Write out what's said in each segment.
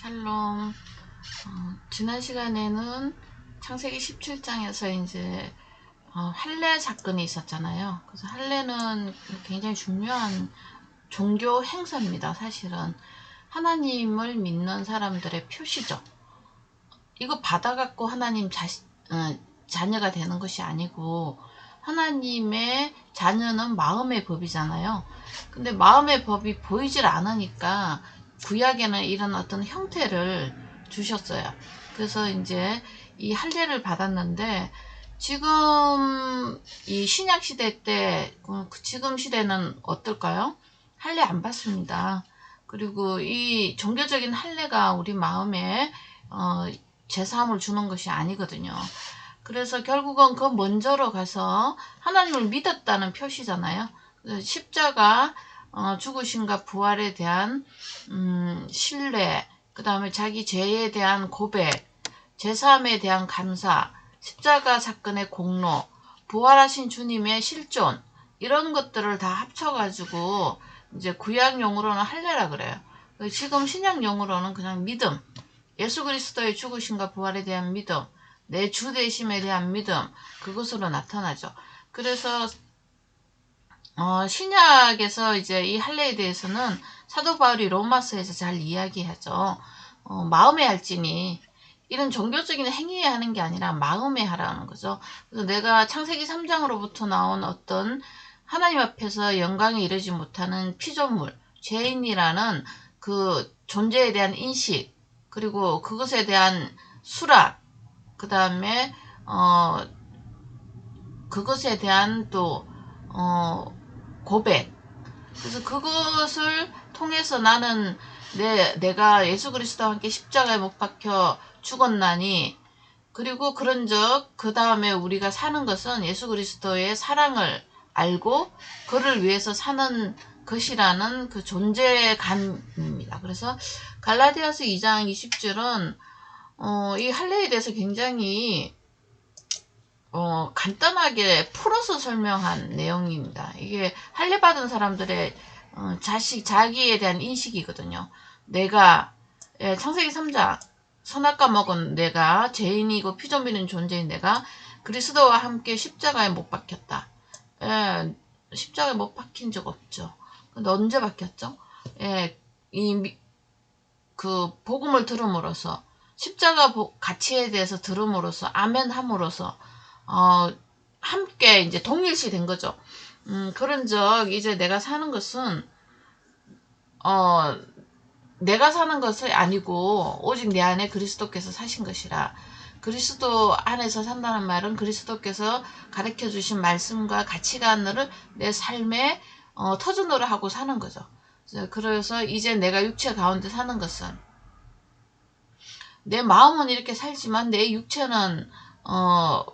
샬롬. 어, 지난 시간에는 창세기 17장에서 이제 어, 할례 사건이 있었잖아요. 그래서 할례는 굉장히 중요한 종교 행사입니다. 사실은 하나님을 믿는 사람들의 표시죠. 이거 받아갖고 하나님 자시, 어, 자녀가 되는 것이 아니고 하나님의 자녀는 마음의 법이잖아요. 근데 마음의 법이 보이질 않으니까 구약에는 이런 어떤 형태를 주셨어요. 그래서 이제 이 할례를 받았는데 지금 이 신약 시대 때그 지금 시대는 어떨까요? 할례 안 받습니다. 그리고 이 종교적인 할례가 우리 마음에 어, 제사함을 주는 것이 아니거든요. 그래서 결국은 그 먼저로 가서 하나님을 믿었다는 표시잖아요. 십자가 어, 죽으신과 부활에 대한 음, 신뢰, 그 다음에 자기 죄에 대한 고백, 제사함에 대한 감사, 십자가 사건의 공로, 부활하신 주님의 실존 이런 것들을 다 합쳐가지고 이제 구약용으로는 할례라 그래요. 지금 신약용으로는 그냥 믿음, 예수 그리스도의 죽으심과 부활에 대한 믿음, 내주 되심에 대한 믿음 그것으로 나타나죠. 그래서 어, 신약에서 이제 이 할례에 대해서는 사도 바울이 로마서에서 잘 이야기하죠. 어, 마음의 할지니 이런 종교적인 행위에 하는 게 아니라 마음에 하라는 거죠. 그래서 내가 창세기 3장으로부터 나온 어떤 하나님 앞에서 영광에 이르지 못하는 피조물, 죄인이라는 그 존재에 대한 인식, 그리고 그것에 대한 수락, 그 다음에 어 그것에 대한 또 어, 고백. 그래서 그것을 통해서 나는 내 내가 예수 그리스도와 함께 십자가에 못 박혀 죽었나니 그리고 그런적 그 다음에 우리가 사는 것은 예수 그리스도의 사랑을 알고 그를 위해서 사는 것이라는 그 존재감입니다. 그래서 갈라디아서 2장 20절은 어, 이 할례에 대해서 굉장히 어, 간단하게 풀어서 설명한 내용입니다. 이게 할례 받은 사람들의 어, 자식 자기에 대한 인식이거든요. 내가 예, 창세기 3장 선악과 먹은 내가 죄인이고 피조미는 존재인 내가 그리스도와 함께 십자가에 못 박혔다. 예, 십자가에 못 박힌 적 없죠. 근데 언제 박혔죠? 예, 이, 그, 복음을 들음으로써, 십자가 가치에 대해서 들음으로써, 아멘 함으로써, 어, 함께 이제 동일시 된 거죠. 음, 그런 적, 이제 내가 사는 것은, 어, 내가 사는 것이 아니고 오직 내 안에 그리스도께서 사신 것이라 그리스도 안에서 산다는 말은 그리스도께서 가르쳐 주신 말씀과 가치관을 내 삶에 어, 터전으로 하고 사는 거죠. 그래서 이제 내가 육체 가운데 사는 것은 내 마음은 이렇게 살지만 내 육체는 어,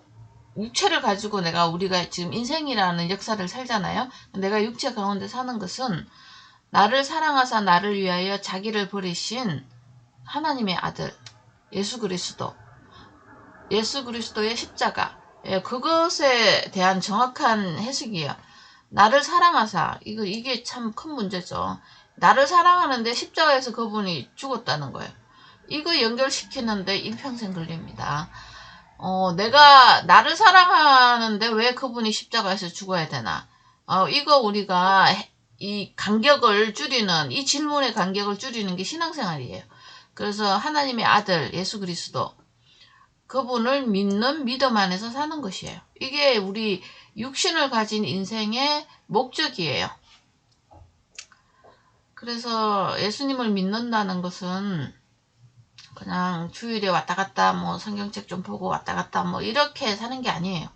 육체를 가지고 내가 우리가 지금 인생이라는 역사를 살잖아요. 내가 육체 가운데 사는 것은 나를 사랑하사 나를 위하여 자기를 버리신 하나님의 아들 예수 그리스도 예수 그리스도의 십자가 예, 그것에 대한 정확한 해석이에요. 나를 사랑하사 이거 이게 참 큰 문제죠. 나를 사랑하는데 십자가에서 그분이 죽었다는 거예요. 이거 연결시키는데 일평생 걸립니다. 어, 내가 나를 사랑하는데 왜 그분이 십자가에서 죽어야 되나? 어, 이거 우리가 이 간격을 줄이는 이 질문의 간격을 줄이는 게 신앙생활이에요. 그래서 하나님의 아들 예수 그리스도 그분을 믿는 믿음 안에서 사는 것이에요. 이게 우리 육신을 가진 인생의 목적이에요. 그래서 예수님을 믿는다는 것은 그냥 주일에 왔다 갔다 뭐 성경책 좀 보고 왔다 갔다 뭐 이렇게 사는 게 아니에요.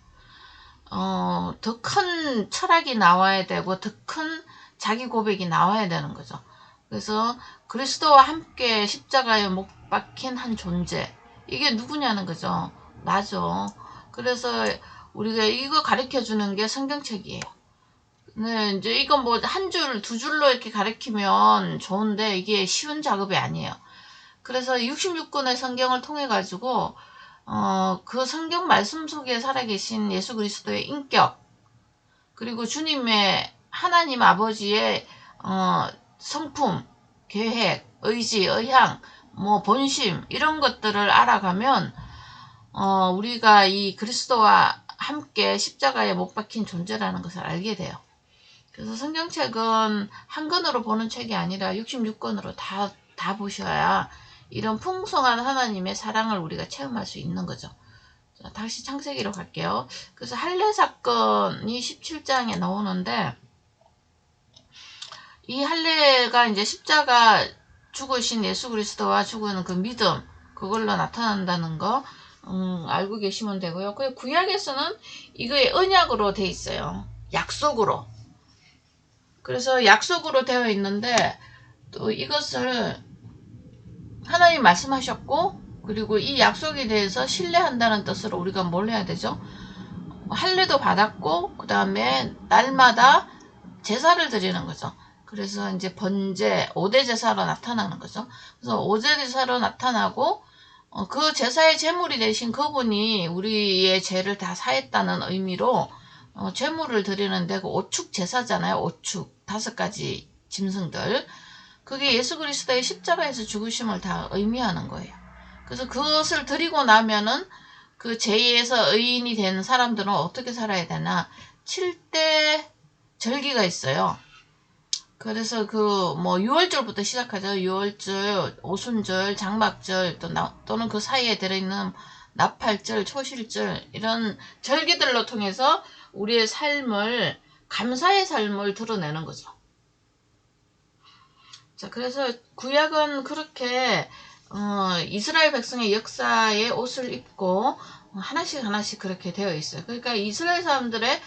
어, 더 큰 철학이 나와야 되고 더 큰 자기 고백이 나와야 되는 거죠. 그래서 그리스도와 함께 십자가에 못 박힌 한 존재 이게 누구냐는 거죠. 나죠. 그래서 우리가 이거 가르쳐 주는 게 성경책이에요. 네, 이제 이건 뭐 한 줄, 두 줄로 이렇게 가르치면 좋은데 이게 쉬운 작업이 아니에요. 그래서 66권의 성경을 통해 가지고 어, 그 성경 말씀 속에 살아계신 예수 그리스도의 인격 그리고 주님의 하나님 아버지의 어, 성품, 계획, 의지, 의향 뭐 본심 이런 것들을 알아가면 어, 우리가 이 그리스도와 함께 십자가에 못 박힌 존재라는 것을 알게 돼요. 그래서 성경책은 한 권으로 보는 책이 아니라 66권으로 다, 다 보셔야 이런 풍성한 하나님의 사랑을 우리가 체험할 수 있는 거죠. 자, 다시 창세기로 갈게요. 그래서 할례 사건이 17장에 나오는데 이 할례가 이제 십자가 죽으신 예수 그리스도와 죽은 그 믿음 그걸로 나타난다는 거 음, 알고 계시면 되고요. 그 구약에서는 이거에 언약으로 돼 있어요. 약속으로. 그래서 약속으로 되어 있는데 또 이것을 하나님 말씀하셨고 그리고 이 약속에 대해서 신뢰한다는 뜻으로 우리가 뭘 해야 되죠? 할례도 받았고 그 다음에 날마다 제사를 드리는 거죠. 그래서 이제 번제, 오대 제사로 나타나는 거죠. 그래서 오대 제사로 나타나고 어, 그 제사의 제물이 되신 그분이 우리의 죄를 다 사했다는 의미로 어, 제물을 드리는데 그 오축 제사잖아요. 오축 다섯 가지 짐승들. 그게 예수 그리스도의 십자가에서 죽으심을 다 의미하는 거예요. 그래서 그것을 드리고 나면은 그 죄에서 의인이 된 사람들은 어떻게 살아야 되나? 7대 절기가 있어요. 그래서 그 뭐 6월절부터 시작하죠. 6월절, 오순절, 장막절 또 나, 또는 그 사이에 들어있는 나팔절, 초실절 이런 절기들로 통해서 우리의 삶을 감사의 삶을 드러내는 거죠. 자, 그래서 구약은 그렇게 어, 이스라엘 백성의 역사의 옷을 입고 하나씩 하나씩 그렇게 되어 있어요. 그러니까 이스라엘 사람들의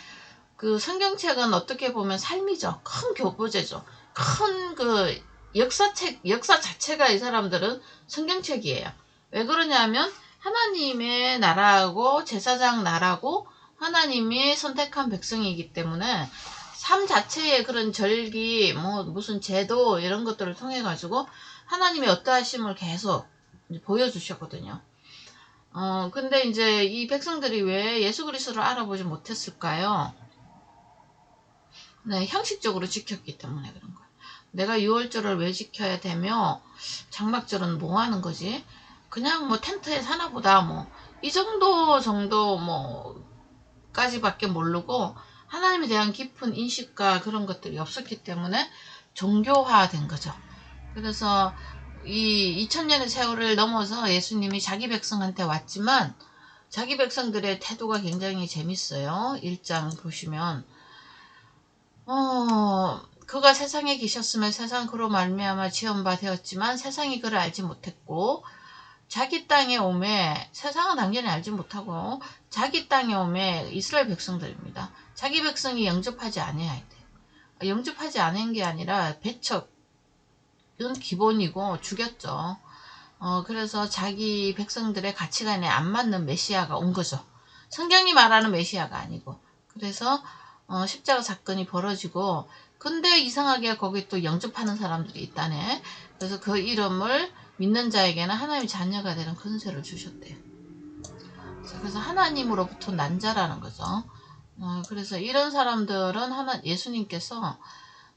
그 성경책은 어떻게 보면 삶이죠. 큰 교보제죠. 큰 그 역사책, 역사 자체가 이 사람들은 성경책이에요. 왜 그러냐면 하나님의 나라고 제사장 나라고 하나님이 선택한 백성이기 때문에 삶 자체의 그런 절기, 뭐 무슨 제도 이런 것들을 통해 가지고 하나님의 어떠하심을 계속 보여주셨거든요. 어, 근데 이제 이 백성들이 왜 예수 그리스도를 알아보지 못했을까요? 네, 형식적으로 지켰기 때문에 그런 거예요. 내가 6월절을 왜 지켜야 되며 장막절은 뭐 하는 거지? 그냥 뭐 텐트에 사나 보다 뭐 이 정도 정도 뭐 까지밖에 모르고 하나님에 대한 깊은 인식과 그런 것들이 없었기 때문에 종교화된 거죠. 그래서 이 2000년의 세월을 넘어서 예수님이 자기 백성한테 왔지만 자기 백성들의 태도가 굉장히 재밌어요. 1장 보시면 어, 그가 세상에 계셨으면 세상 그로 말미암아 지원바 되었지만 세상이 그를 알지 못했고 자기 땅에 오매 세상은 당연히 알지 못하고 자기 땅에 오매 이스라엘 백성들입니다. 자기 백성이 영접하지 돼. 영접하지 않은 게 아니라 배척 이건 기본이고 죽였죠. 어, 그래서 자기 백성들의 가치관에 안 맞는 메시아가 온 거죠. 성경이 말하는 메시아가 아니고. 그래서 어, 십자가 사건이 벌어지고 근데 이상하게 거기 또 영접하는 사람들이 있다네. 그래서 그 이름을 믿는 자에게는 하나님의 자녀가 되는 근세를 주셨대요. 그래서 하나님으로부터 난 자라는 거죠. 어, 그래서 이런 사람들은 하나 예수님께서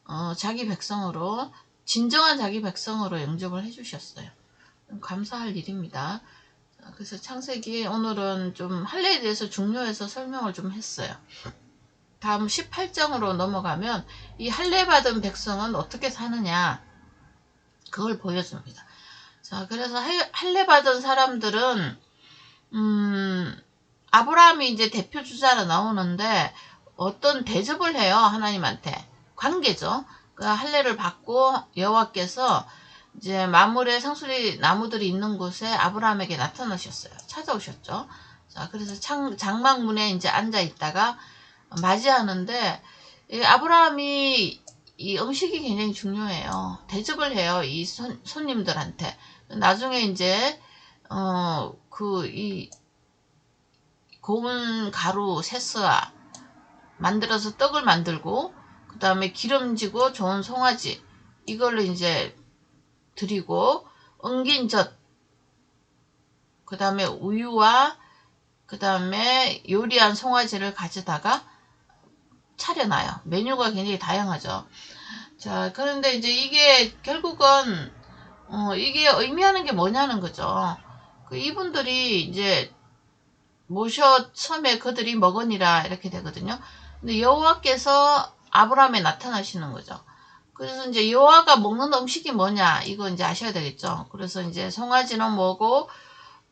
어, 자기 백성으로 진정한 자기 백성으로 영접을 해주셨어요. 감사할 일입니다. 그래서 창세기 오늘은 좀 할례에 대해서 중요해서 설명을 좀 했어요. 다음 18장으로 넘어가면 이 할례 받은 백성은 어떻게 사느냐 그걸 보여줍니다. 자, 그래서 할례 받은 사람들은 음, 아브라함이 이제 대표 주자로 나오는데 어떤 대접을 해요 하나님한테 관계죠. 그 할례를 받고 여호와께서 이제 마물의 상수리 나무들이 있는 곳에 아브라함에게 나타나셨어요. 찾아오셨죠. 자, 그래서 창, 장막문에 이제 앉아 있다가 맞이하는데 아브라함이 이 음식이 굉장히 중요해요. 대접을 해요. 이 손, 손님들한테. 나중에 이제 어 그 이 고운 가루 세스와 만들어서 떡을 만들고 그 다음에 기름지고 좋은 송아지 이걸로 이제 드리고 엉긴젓 그 다음에 우유와 그 다음에 요리한 송아지를 가져다가 차려놔요. 메뉴가 굉장히 다양하죠. 자, 그런데 이제 이게 결국은 어, 이게 의미하는 게 뭐냐는 거죠. 그 이분들이 이제 모셔 섬에 그들이 먹으니라 이렇게 되거든요. 근데 여호와께서 아브라함에 나타나시는 거죠. 그래서 이제 여호와가 먹는 음식이 뭐냐 이거 이제 아셔야 되겠죠. 그래서 이제 송아지는 뭐고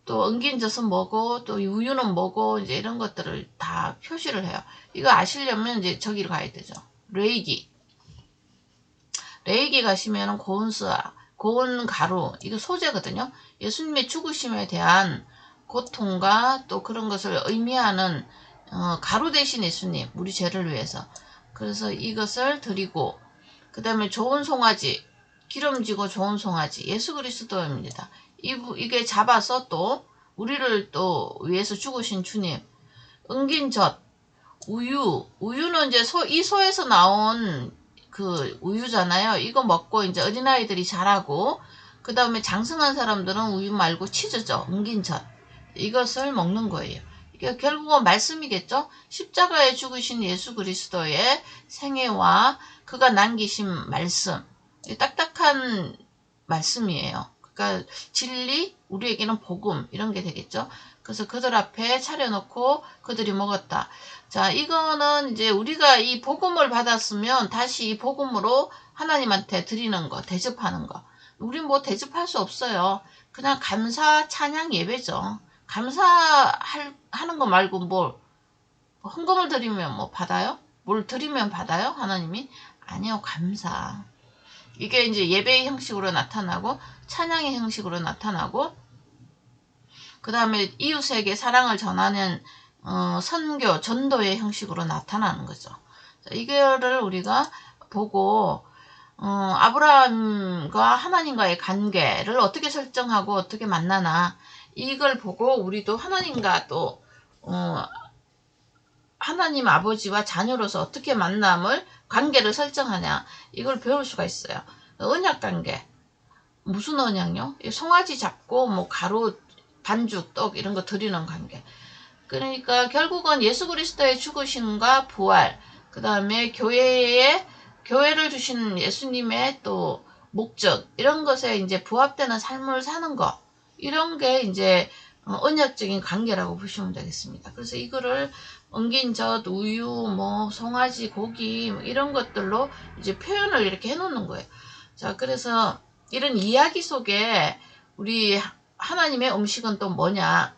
또 엉긴 젖은 뭐고 또 우유는 뭐고 이제 이런 것들을 다 표시를 해요. 이거 아시려면 이제 저기로 가야 되죠. 레이기. 레이기 가시면은 고운스아, 고운 가루 이거 소재거든요. 예수님의 죽으심에 대한 고통과 또 그런 것을 의미하는 어, 가루 대신 예수님 우리 죄를 위해서 그래서 이것을 드리고 그 다음에 좋은 송아지 기름지고 좋은 송아지 예수 그리스도입니다. 이, 이게 잡아서 또 우리를 또 위해서 죽으신 주님 은긴 젖 우유 우유는 이제 소, 이 소에서 나온 그 우유잖아요. 이거 먹고 이제 어린아이들이 자라고 그 다음에 장성한 사람들은 우유 말고 치즈죠. 은긴 젖 이것을 먹는 거예요. 이게 결국은 말씀이겠죠. 십자가에 죽으신 예수 그리스도의 생애와 그가 남기신 말씀 딱딱한 말씀이에요. 그러니까 진리, 우리에게는 복음 이런 게 되겠죠. 그래서 그들 앞에 차려놓고 그들이 먹었다. 자, 이거는 이제 우리가 이 복음을 받았으면 다시 이 복음으로 하나님한테 드리는 거, 대접하는 거. 우리 뭐 대접할 수 없어요. 그냥 감사, 찬양, 예배죠. 감사하는 거 말고 뭘 헌금을 드리면 뭐 받아요? 뭘 드리면 받아요? 하나님이? 아니요, 감사. 이게 이제 예배의 형식으로 나타나고 찬양의 형식으로 나타나고 그 다음에 이웃에게 사랑을 전하는 어, 선교, 전도의 형식으로 나타나는 거죠. 자, 이거를 우리가 보고 어, 아브라함과 하나님과의 관계를 어떻게 설정하고 어떻게 만나나 이걸 보고 우리도 하나님과 또 어, 하나님 아버지와 자녀로서 어떻게 만남을 관계를 설정하냐 이걸 배울 수가 있어요. 언약 관계 무슨 언약요? 송아지 잡고 뭐 가루 반죽 떡 이런 거 드리는 관계. 그러니까 결국은 예수 그리스도의 죽으심과 부활 그 다음에 교회에 교회를 주신 예수님의 또 목적 이런 것에 이제 부합되는 삶을 사는 것 이런 게 이제 어, 언약적인 관계라고 보시면 되겠습니다. 그래서 이거를 엉긴 젖, 우유, 뭐 송아지, 고기 뭐 이런 것들로 이제 표현을 이렇게 해놓는 거예요. 자, 그래서 이런 이야기 속에 우리 하나님의 음식은 또 뭐냐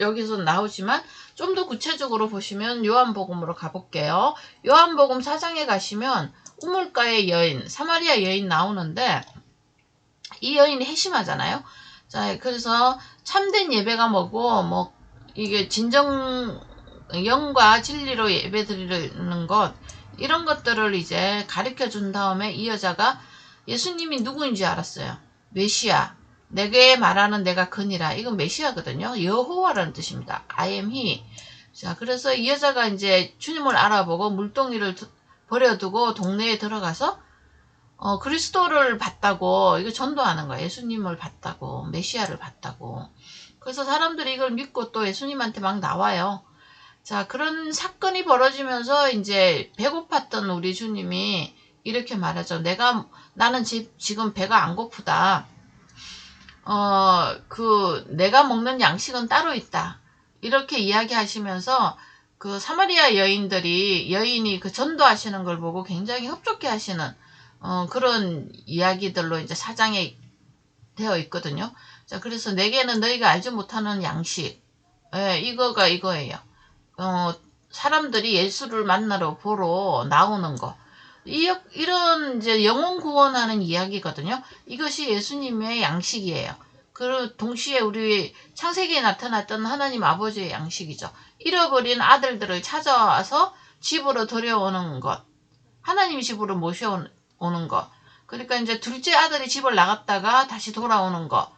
여기서 나오지만 좀 더 구체적으로 보시면 요한복음으로 가볼게요. 요한복음 4장에 가시면 우물가의 여인, 사마리아 여인 나오는데 이 여인이 핵심하잖아요. 자, 그래서 참된 예배가 뭐고 뭐 이게 진정 영과 진리로 예배 드리는 것 이런 것들을 이제 가르쳐 준 다음에 이 여자가 예수님이 누구인지 알았어요. 메시아. 내게 말하는 내가 그니라. 이건 메시아거든요. 여호와라는 뜻입니다. I am he. 자, 그래서 이 여자가 이제 주님을 알아보고 물동이를 버려두고 동네에 들어가서 어, 그리스도를 봤다고 이거 전도하는 거예요. 예수님을 봤다고 메시아를 봤다고. 그래서 사람들이 이걸 믿고 또 예수님한테 막 나와요. 자 그런 사건이 벌어지면서 이제 배고팠던 우리 주님이 이렇게 말하죠. 내가 나는 지, 지금 배가 안 고프다. 어, 그 내가 먹는 양식은 따로 있다. 이렇게 이야기하시면서 그 사마리아 여인들이 여인이 그 전도하시는 걸 보고 굉장히 흡족해 하시는 어, 그런 이야기들로 이제 사장에 되어 있거든요. 자, 그래서 내게는 너희가 알지 못하는 양식. 예, 이거가 이거예요. 어, 사람들이 예수를 만나러 보러 나오는 거. 이, 이런 이제 영혼 구원하는 이야기거든요. 이것이 예수님의 양식이에요. 그 동시에 우리 창세기에 나타났던 하나님 아버지의 양식이죠. 잃어버린 아들들을 찾아와서 집으로 들여오는 것. 하나님 집으로 모셔오는 오는 거. 그러니까 이제 둘째 아들이 집을 나갔다가 다시 돌아오는 거.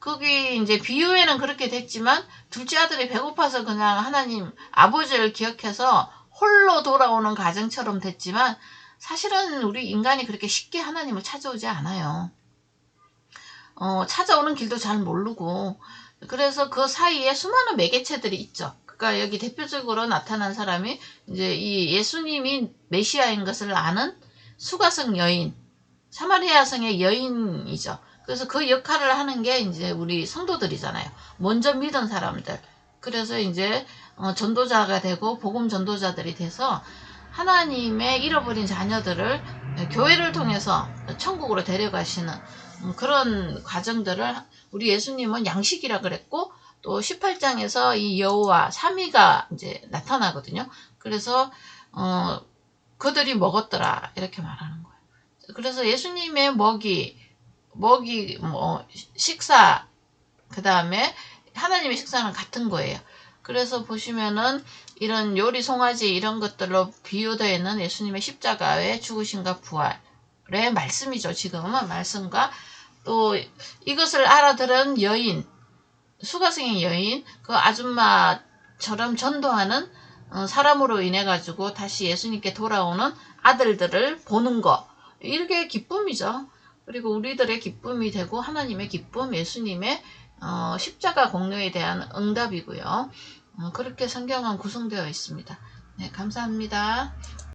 거기 이제 비유에는 그렇게 됐지만 둘째 아들이 배고파서 그냥 하나님 아버지를 기억해서 홀로 돌아오는 가정처럼 됐지만 사실은 우리 인간이 그렇게 쉽게 하나님을 찾아오지 않아요. 어, 찾아오는 길도 잘 모르고 그래서 그 사이에 수많은 매개체들이 있죠. 그러니까 여기 대표적으로 나타난 사람이 이제 이 예수님이 메시아인 것을 아는 수가성 여인, 사마리아성의 여인이죠. 그래서 그 역할을 하는 게 이제 우리 성도들이잖아요. 먼저 믿은 사람들. 그래서 이제 어, 전도자가 되고 복음 전도자들이 돼서 하나님의 잃어버린 자녀들을 교회를 통해서 천국으로 데려가시는 음, 그런 과정들을 우리 예수님은 양식이라 그랬고 또 18장에서 이 여호와 삼위가 이제 나타나거든요. 그래서 어 그들이 먹었더라 이렇게 말하는 거예요. 그래서 예수님의 먹이 먹이 뭐 식사 그 다음에 하나님의 식사는 같은 거예요. 그래서 보시면은 이런 요리 송아지 이런 것들로 비유되어 있는 예수님의 십자가의 죽으심과 부활의 말씀이죠. 지금은 말씀과 또 이것을 알아들은 여인 수가성의 여인 그 아줌마처럼 전도하는 어, 사람으로 인해 가지고 다시 예수님께 돌아오는 아들들을 보는 거 이게 기쁨이죠. 그리고 우리들의 기쁨이 되고 하나님의 기쁨, 예수님의 어, 십자가 공로에 대한 응답이고요. 어, 그렇게 성경은 구성되어 있습니다. 네, 감사합니다.